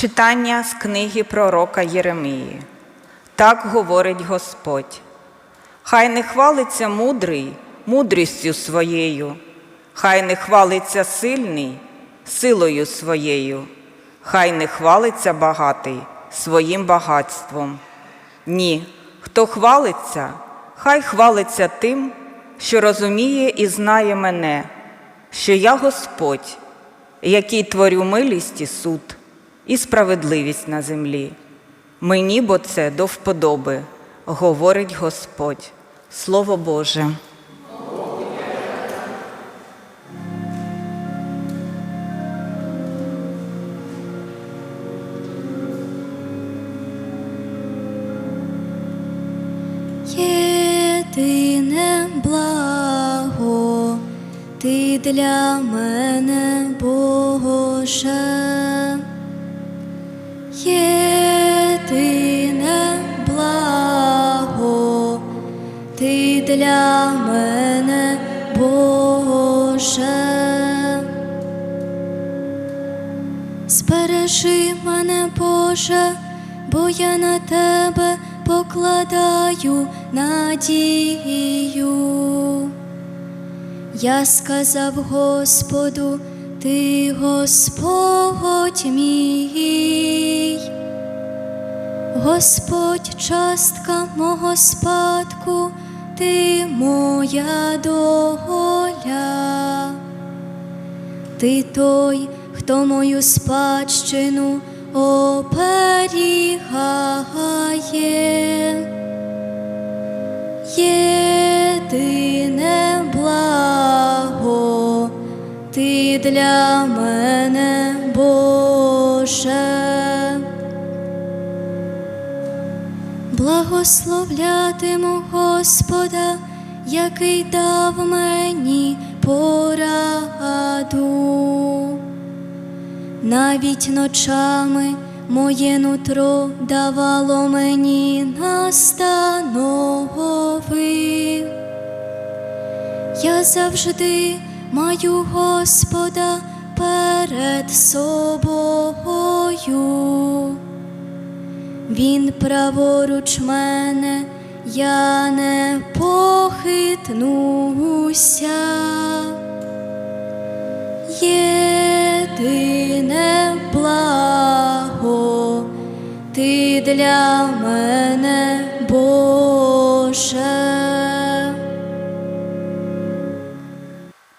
Читання з книги пророка Єремії. Так говорить Господь. Хай не хвалиться мудрий мудрістю своєю, хай не хвалиться сильний силою своєю, хай не хвалиться багатий своїм багатством. Ні, хто хвалиться, хай хвалиться тим, що розуміє і знає мене, що я Господь, який творю милість і суд, і справедливість на землі. Мені бо це до вподоби, говорить Господь. Слово Боже. Збережи мене, Боже, бо я на тебе покладаю надію. Я сказав Господу, ти Господь мій, Господь частка мого спадку, ти моя доля. Ти той, хто мою спадщину оберігає. Єдине благо, ти для мене Боже. Благословлятиму Господа, який дав мені пораду. Навіть ночами моє нутро давало мені настанови. Я завжди маю Господа перед собою. Він праворуч мене, я не похитнуся. Єдине благо, ти для мене Боже.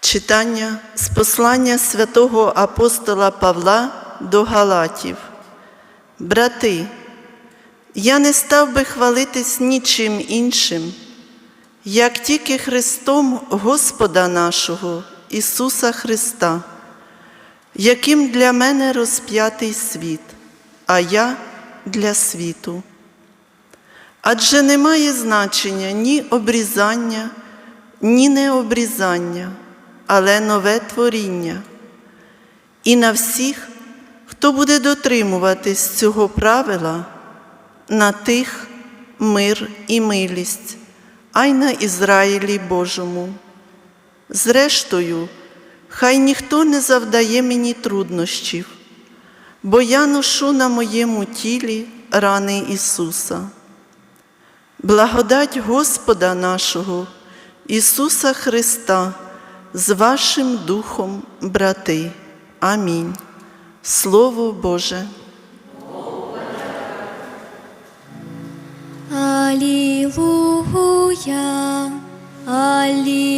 Читання з послання святого апостола Павла до Галатів. Брати, я не став би хвалитись нічим іншим, як тільки Христом Господа нашого Ісуса Христа, яким для мене розп'ятий світ, а я для світу. Адже немає значення ні обрізання, ні необрізання, але нове творіння. І на всіх, хто буде дотримуватись цього правила, на тих мир і милість, а й на Ізраїлі Божому. Зрештою, хай ніхто не завдає мені труднощів, бо я ношу на моєму тілі рани Ісуса. Благодать Господа нашого, Ісуса Христа, з вашим Духом, брати. Амінь. Слово Боже. Алілуя, Алілуя,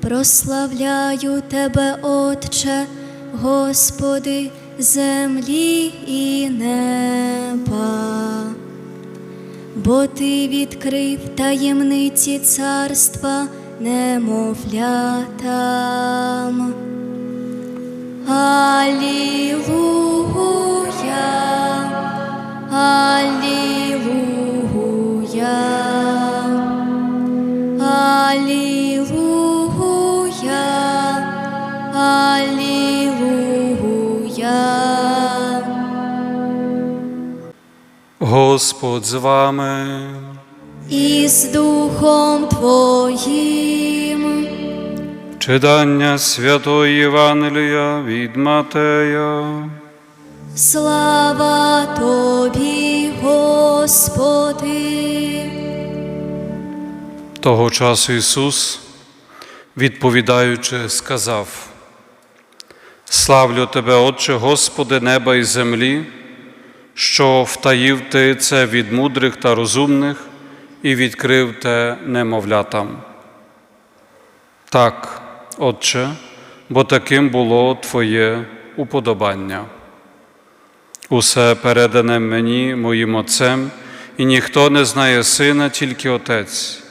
Прославляю Тебе, Отче, Господи, землі і неба бо ти відкрив таємниці царства немовлятам. Алілуя, Алілуя, Алілуя, Алілуя. Господь з вами. і з Духом Твоїм. Читання Святої Євангелія від Матея. Слава Тобі, Господи. Того часу Ісус, відповідаючи, сказав: Славлю Тебе, Отче Господи, неба і землі, що втаїв Ти це від мудрих та розумних і відкрив те немовлятам. Так, Отче, бо таким було Твоє уподобання. Усе передане мені моїм Отцем, і ніхто не знає сина, тільки Отець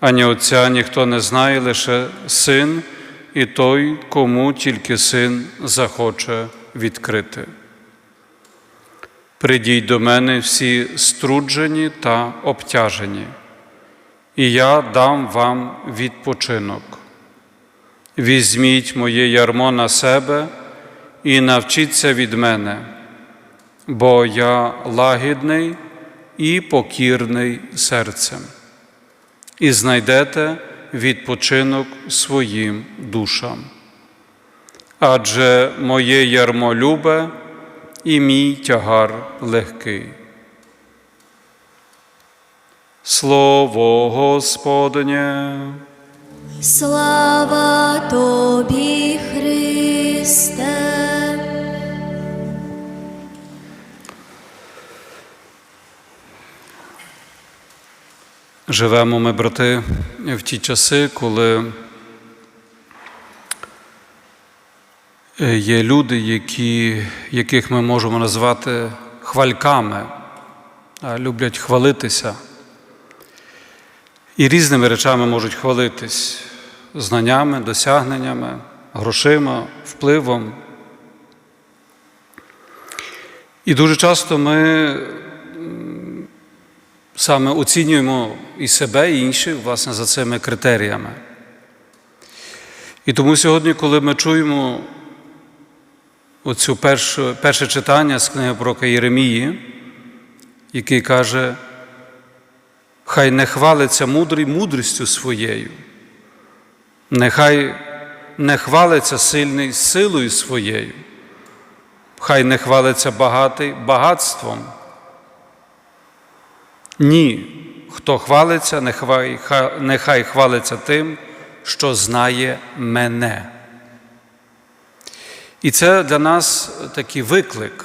ані Отця ніхто не знає, лише син і той, кому тільки син захоче відкрити. Придіть до мене всі струджені та обтяжені, і я дам вам відпочинок. Візьміть моє ярмо на себе і навчіться від мене, бо я лагідний і покірний серцем і знайдете відпочинок своїм душам. Адже моє ярмо любе і мій тягар легкий. Слово Господнє. Слава Тобі, Христе. Живемо ми, брати, в ті часи, коли є люди, які, яких ми можемо назвати хвальками, люблять хвалитися. І різними речами можуть хвалитись знаннями, досягненнями, грошима, впливом. І дуже часто ми саме оцінюємо і себе, і інших, власне, за цими критеріями. І тому сьогодні, коли ми чуємо оцю першу, перше читання з книги пророка Єремії, який каже, хай не хвалиться мудрий мудрістю своєю, нехай не хвалиться сильний силою своєю, хай не хвалиться багатий багатством. Ні, хто хвалиться, нехай, нехай хвалиться тим, що знає мене. І це для нас такий виклик.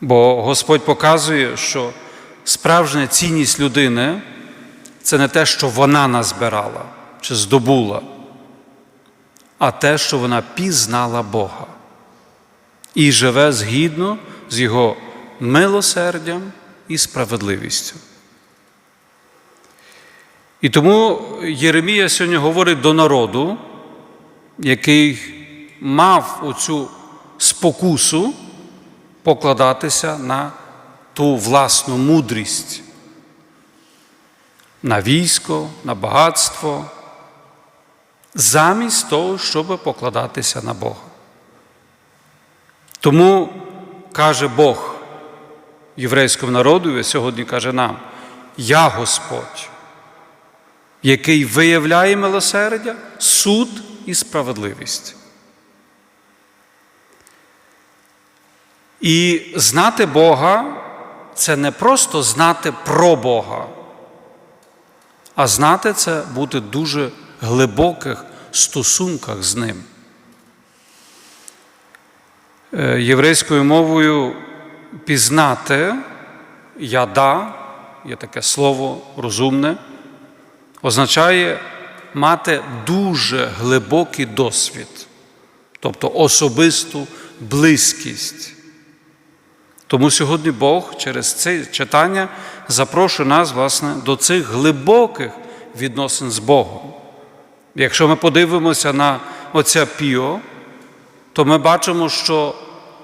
Бо Господь показує, що справжня цінність людини це не те, що вона назбирала чи здобула, а те, що вона пізнала Бога і живе згідно з Його милосердям і справедливістю. І тому Єремія сьогодні говорить до народу, який мав оцю спокусу покладатися на ту власну мудрість, на військо, на багатство, замість того, щоб покладатися на Бога. Тому каже Бог єврейському народу, і сьогодні каже нам: Я Господь, який виявляє милосердя, суд і справедливість. І знати Бога це не просто знати про Бога, а знати це бути дуже глибоких стосунках з Ним. Е, Єврейською мовою пізнати яда, є таке слово розумне, означає мати дуже глибокий досвід, тобто особисту близькість. Тому сьогодні Бог через це читання запрошує нас, власне, до цих глибоких відносин з Богом. Якщо ми подивимося на оця Піо, то ми бачимо, що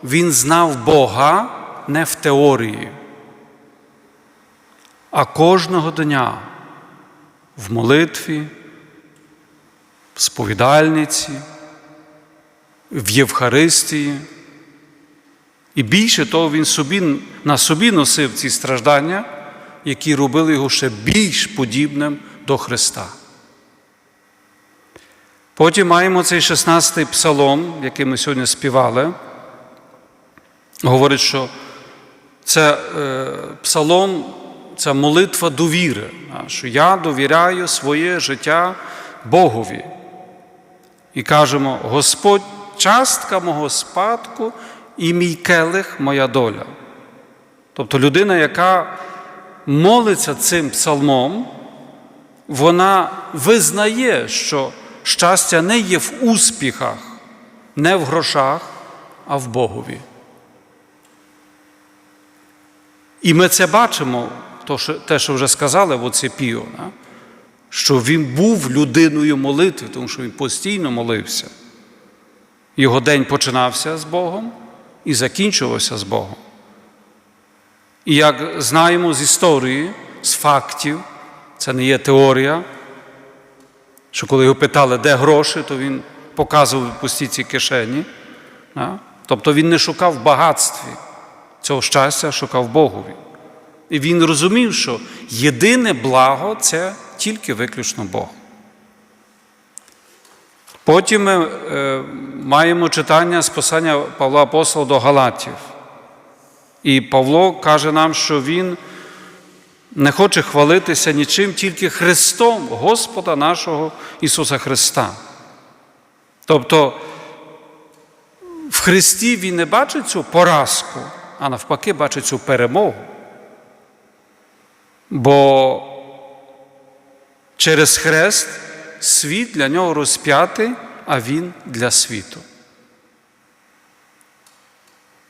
він знав Бога не в теорії, а кожного дня в молитві, в сповідальниці, в Євхаристії. І більше того, він собі, на собі носив ці страждання, які робили його ще більш подібним до Христа. Потім маємо цей 16-й псалом, який ми сьогодні співали. Говорить, що це е, псалом, це молитва довіри, що я довіряю своє життя Богові. І кажемо: Господь, частка мого спадку і мій келих моя доля. Тобто людина, яка молиться цим псалмом, вона визнає, що щастя не є в успіхах, не в грошах, а в Богові. І ми це бачимо, те, що вже сказали в оці Піо, що він був людиною молитви, тому що він постійно молився. Його день починався з Богом і закінчувався з Богом. І як знаємо з історії, з фактів, це не є теорія, що коли його питали, де гроші, то він показував пусті ці кишені. Тобто він не шукав багатстві цього щастя, шукав Богові. І він розумів, що єдине благо це тільки виключно Бог. Потім ми е, маємо читання з послання Павла Апостола до Галатів. І Павло каже нам, що він не хоче хвалитися нічим, тільки Христом, Господа нашого Ісуса Христа. Тобто в Христі він не бачить цю поразку, а навпаки, бачить цю перемогу. Бо через хрест світ для нього розп'ятий, а він для світу.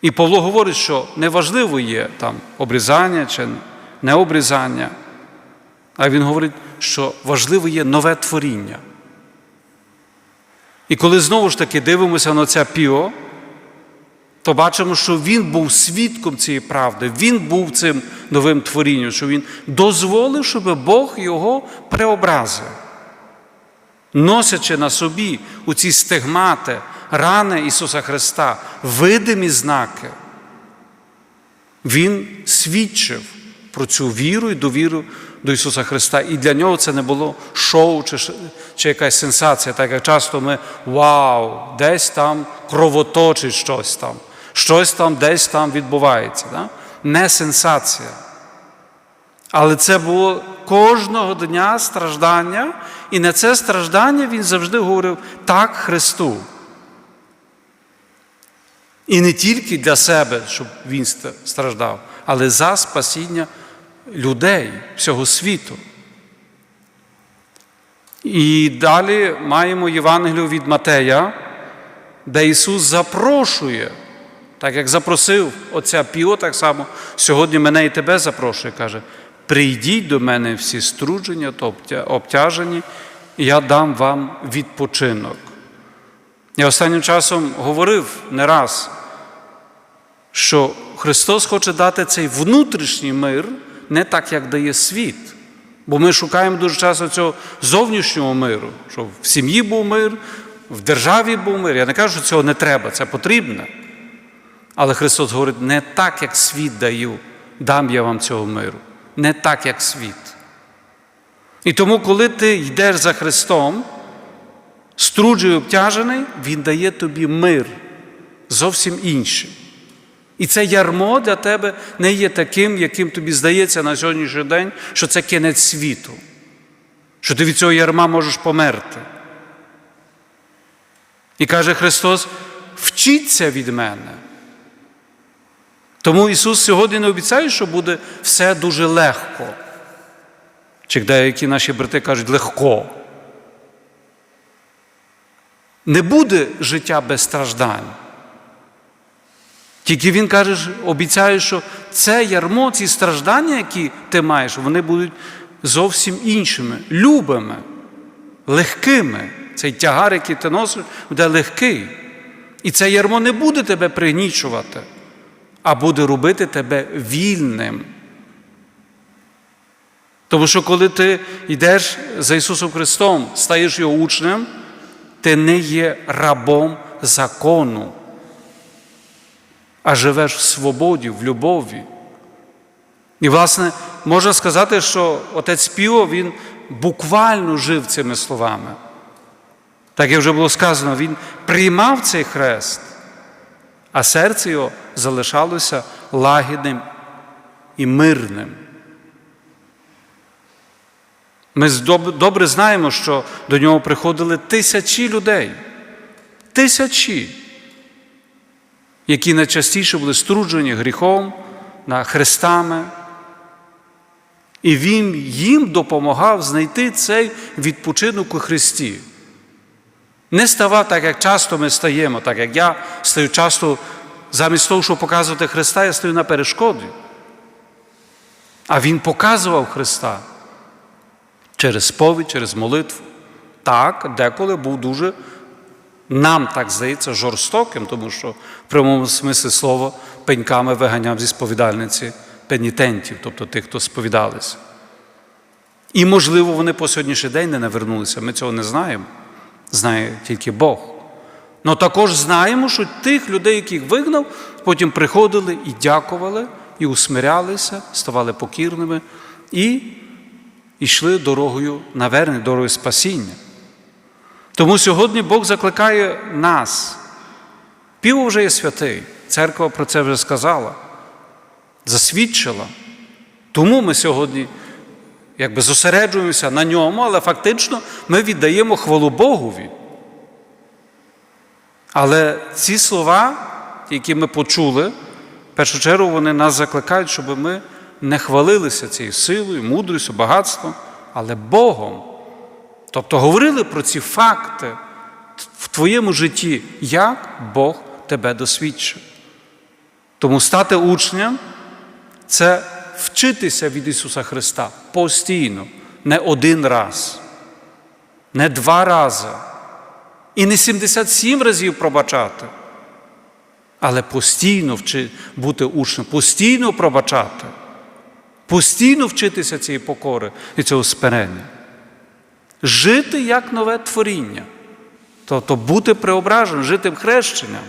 І Павло говорить, що неважливо є там обрізання чи не обрізання, а він говорить, що важливо є нове творіння. І коли знову ж таки дивимося на це піо, то бачимо, що він був свідком цієї правди, він був цим новим творінням, що він дозволив, щоб Бог його преобразив, носячи на собі у ці стигмати, рани Ісуса Христа, видимі знаки. Він свідчив про цю віру і довіру до Ісуса Христа. І для нього це не було шоу чи, чи якась сенсація, так як часто ми вау, десь там кровоточить щось там, щось там десь там відбувається. Да? Не сенсація. Але це було кожного дня страждання, і на це страждання він завжди говорив так Христу. І не тільки для себе, щоб він страждав, але за спасіння людей всього світу. І далі маємо Євангелію від Матея, де Ісус запрошує, так як запросив отця Піо, так само сьогодні мене і тебе запрошує, каже: прийдіть до мене всі струдження та обтяжені, і я дам вам відпочинок. Я останнім часом говорив не раз, що Христос хоче дати цей внутрішній мир не так, як дає світ. Бо ми шукаємо дуже часто цього зовнішнього миру, щоб в сім'ї був мир, в державі був мир. Я не кажу, що цього не треба, це потрібно. Але Христос говорить, не так, як світ даю, дам я вам цього миру. Не так, як світ. І тому, коли ти йдеш за Христом, струджею обтяжений, Він дає тобі мир зовсім інший. І це ярмо для тебе не є таким, яким тобі здається на сьогоднішній день, що це кінець світу, що ти від цього ярма можеш померти. І каже Христос: вчіться від мене. Тому Ісус сьогодні не обіцяє, що буде все дуже легко. Чи деякі наші брати кажуть легко. Не буде життя без страждань. Тільки він каже, обіцяє, що це ярмо, ці страждання, які ти маєш, вони будуть зовсім іншими, любими, легкими. Цей тягар, який ти носиш, буде легкий. І це ярмо не буде тебе пригнічувати, а буде робити тебе вільним. Тому що коли ти йдеш за Ісусом Христом, стаєш Його учнем, ти не є рабом закону. а живеш в свободі, в любові. І, власне, можна сказати, що отець Піо він буквально жив цими словами. Так як вже було сказано, він приймав цей хрест, а серце його залишалося лагідним і мирним. Ми добре знаємо, що до нього приходили тисячі людей. Тисячі, які найчастіше були струджені гріхом, хрестами. І він їм допомагав знайти цей відпочинок у Христі. Не ставав так, як часто ми стаємо, так як я стаю часто, замість того, щоб показувати Христа, я стою на перешкоді. А Він показував Христа через сповідь, через молитву. Так, деколи був дуже, нам так здається, жорстоким, тому що в прямому смислі слова пеньками виганяв зі сповідальниці пенітентів, тобто тих, хто сповідалися. І, можливо, вони по сьогоднішній день не навернулися. Ми цього не знаємо. Знає тільки Бог. Але також знаємо, що тих людей, яких вигнав, потім приходили і дякували, і усмирялися, ставали покірними і йшли дорогою навернення, дорогою спасіння. Тому сьогодні Бог закликає нас. Піво вже є святий, церква про це вже сказала, засвідчила. Тому ми сьогодні якби зосереджуємося на ньому, але фактично ми віддаємо хвалу Богові. Але ці слова, які ми почули, в першу чергу вони нас закликають, щоб ми не хвалилися цією силою, мудрістю, багатством, але Богом. Тобто говорили про ці факти в твоєму житті, як Бог тебе досвідчив. Тому стати учнем це вчитися від Ісуса Христа постійно, не один раз, не два рази, і не 77 разів пробачати, але постійно вчи, бути учнем, постійно пробачати, постійно вчитися цієї покори і цього смирення. Жити як нове творіння, тобто бути преображеним, жити хрещенням.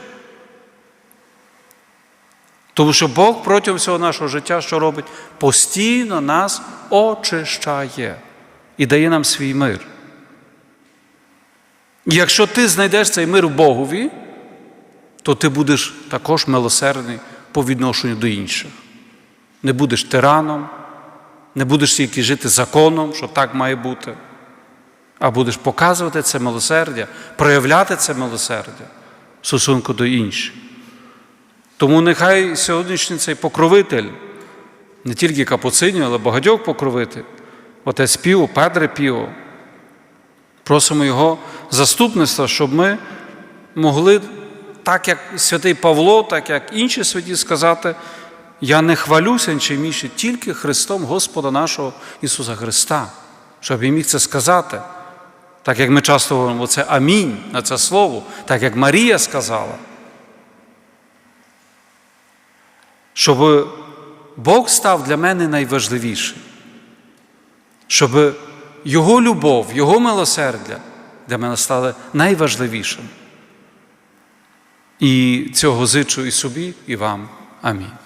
Тому що Бог протягом всього нашого життя, що робить, постійно нас очищає і дає нам свій мир. І якщо ти знайдеш цей мир в Богові, то ти будеш також милосердний по відношенню до інших. Не будеш тираном, не будеш тільки жити законом, що так має бути, а будеш показувати це милосердя, проявляти це милосердя в стосунку до інших. Тому нехай сьогоднішній цей покровитель, не тільки капуцинів, але багатьох покровитель, отець Піо, Педре Піо, просимо його заступництва, щоб ми могли, так як святий Павло, так як інші святі сказати, я не хвалюся нічим тільки Христом Господа нашого Ісуса Христа, щоб я міг це сказати. Так як ми часто говоримо, це амінь на це слово, так як Марія сказала. щоб Бог став для мене найважливішим, щоб Його любов, Його милосердя для мене стали найважливішим. І цього зичу і собі, і вам. Амінь.